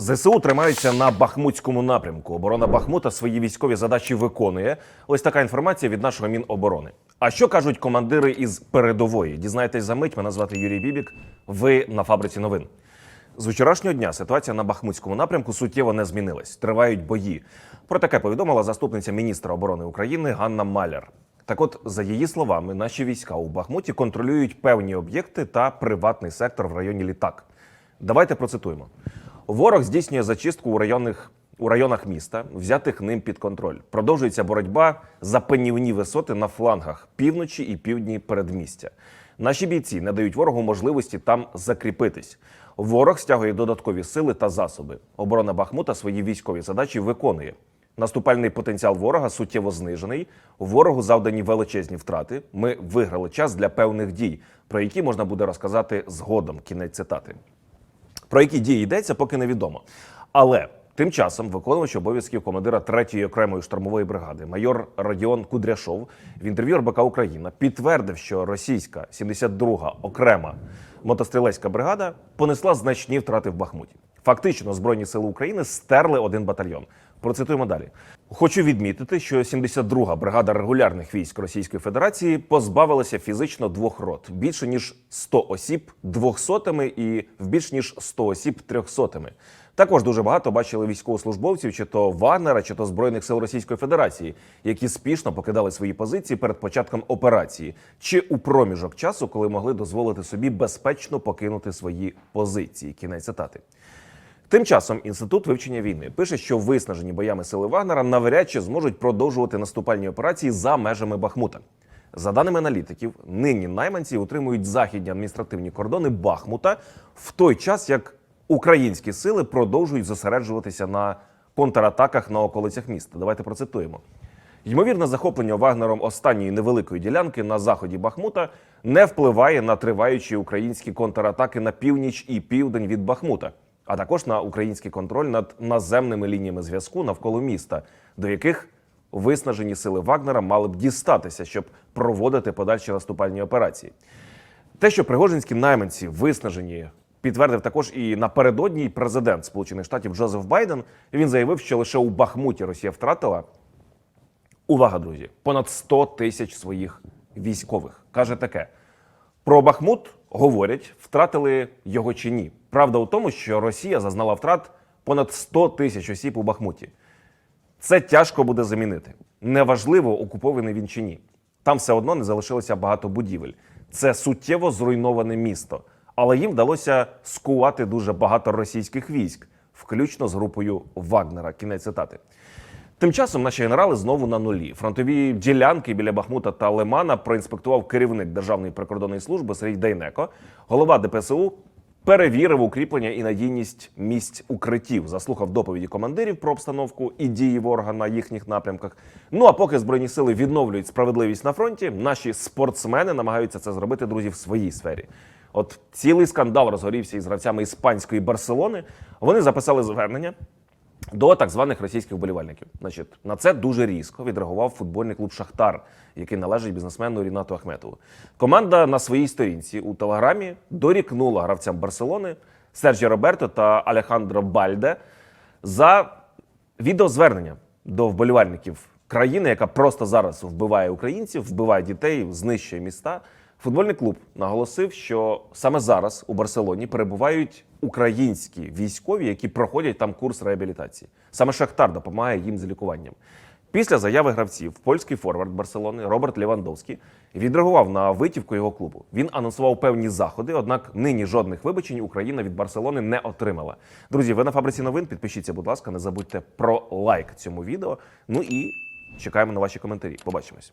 ЗСУ тримаються на Бахмутському напрямку. Оборона Бахмута свої військові задачі виконує. Ось така інформація від нашого Міноборони. А що кажуть командири із передової? Дізнаєтесь за мить. Мене звати Юрій Бібік. Ви на фабриці новин. З вчорашнього дня ситуація на Бахмутському напрямку суттєво не змінилась. Тривають бої. Про таке повідомила заступниця міністра оборони України Ганна Маляр. Так от, за її словами, наші війська у Бахмуті контролюють певні об'єкти та приватний сектор в районі літак. Давайте процитуємо. Ворог здійснює зачистку у районних у районах міста, взятих ним під контроль. Продовжується боротьба за панівні висоти на флангах півночі і півдні передмістя. Наші бійці не дають ворогу можливості там закріпитись. Ворог стягує додаткові сили та засоби. Оборона Бахмута свої військові задачі виконує. Наступальний потенціал ворога суттєво знижений. Ворогу завдані величезні втрати. Ми виграли час для певних дій, про які можна буде розказати згодом. Кінець цитати. Про які дії йдеться, поки невідомо. Але тим часом виконувач обов'язків командира 3-ї окремої штурмової бригади, майор Радіон Кудряшов в інтерв'ю РБК Україна підтвердив, що російська 72-га окрема мотострілецька бригада понесла значні втрати в Бахмуті. Фактично, збройні сили України стерли один батальйон. Процитуємо далі. Хочу відмітити, що 72-га бригада регулярних військ Російської Федерації позбавилася фізично двох рот більше ніж 100 осіб двохсотими і в більш ніж 100 осіб трьохсотими. Також дуже багато бачили військовослужбовців, чи то Вагнера, чи то збройних сил Російської Федерації, які спішно покидали свої позиції перед початком операції, чи у проміжок часу, коли могли дозволити собі безпечно покинути свої позиції. Кінець цитати. Тим часом інститут вивчення війни пише, що виснажені боями сили Вагнера навряд чи зможуть продовжувати наступальні операції за межами Бахмута. За даними аналітиків, нині найманці утримують західні адміністративні кордони Бахмута в той час, як українські сили продовжують зосереджуватися на контратаках на околицях міста. Давайте процитуємо. Ймовірне захоплення Вагнером останньої невеликої ділянки на заході Бахмута не впливає на триваючі українські контратаки на північ і південь від Бахмута, а також на український контроль над наземними лініями зв'язку навколо міста, до яких виснажені сили Вагнера мали б дістатися, щоб проводити подальші наступальні операції. Те, що пригожинські найманці виснажені, підтвердив також і напередодні президент Сполучених Штатів Джозеф Байден. Він заявив, що лише у Бахмуті Росія втратила увага, друзі, понад 100 тисяч своїх військових. Каже таке: про Бахмут говорять, втратили його чи ні. Правда у тому, що Росія зазнала втрат понад 100 тисяч осіб у Бахмуті. Це тяжко буде замінити. Неважливо, окупований він чи ні. Там все одно не залишилося багато будівель. Це суттєво зруйноване місто. Але їм вдалося скувати дуже багато російських військ, включно з групою Вагнера. Кінець цитати. Тим часом наші генерали знову на нулі. Фронтові ділянки біля Бахмута та Лимана проінспектував керівник Державної прикордонної служби Сергій Дейнеко. Голова ДПСУ перевірив укріплення і надійність місць укриттів, заслухав доповіді командирів про обстановку і дії ворога на їхніх напрямках. Ну а поки збройні сили відновлюють справедливість на фронті, наші спортсмени намагаються це зробити, друзі, в своїй сфері. От цілий скандал розгорівся із гравцями іспанської Барселони. Вони записали звернення до так званих російських вболівальників. Значить, на це дуже різко відреагував футбольний клуб Шахтар, який належить бізнесмену Рінату Ахметову. Команда на своїй сторінці у телеграмі дорікнула гравцям Барселони Серджі Роберто та Алехандро Бальде за відеозвернення до вболівальників країни, яка просто зараз вбиває українців, вбиває дітей, знищує міста. Футбольний клуб наголосив, що саме зараз у Барселоні перебувають українські військові, які проходять там курс реабілітації. Саме Шахтар допомагає їм з лікуванням. Після заяви гравців польський форвард Барселони Роберт Лівандовський відреагував на витівку його клубу. Він анонсував певні заходи, однак нині жодних вибачень Україна від Барселони не отримала. Друзі, ви на фабриці новин. Підпишіться, будь ласка, не забудьте про лайк цьому відео. Ну і чекаємо на ваші коментарі. Побачимось.